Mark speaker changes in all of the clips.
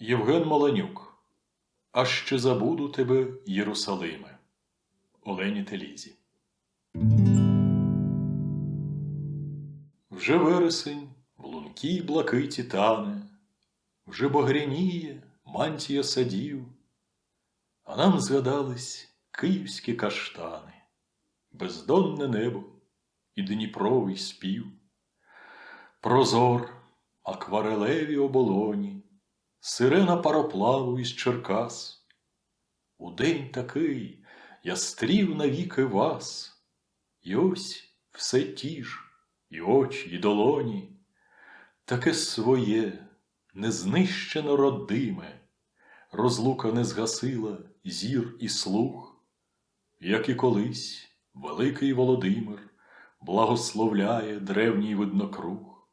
Speaker 1: Євген Маланюк. А ще забуду тебе, Єрусалиме. Олені Телізі. Вже вересень в лункій блакиті тане, вже багряніє мантія садів, а нам згадались київські каштани, бездонне небо і Дніпровий спів, прозор, акварелеві оболоні, сирена пароплаву із Черкас. У день такий я стрів навіки вас, і ось все ті ж, і очі, і долоні, таке своє, незнищено родиме, розлука не згасила зір і слух, як і колись великий Володимир благословляє древній виднокруг.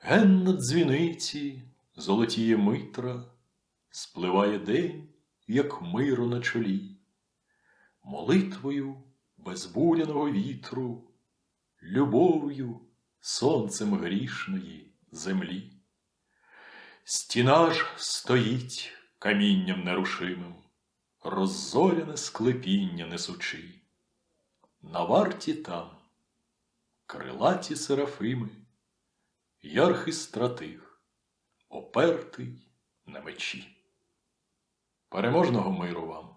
Speaker 1: Ген на дзвіниці золотіє митра, спливає день, як миро на чолі, молитвою безбуляного вітру, любов'ю сонцем грішної землі. Стіна ж стоїть камінням нерушимим, роззоряне склепіння несучи. На варті там крилаті серафими, ярхий стратиг, опертий на мечі. Переможного миру вам!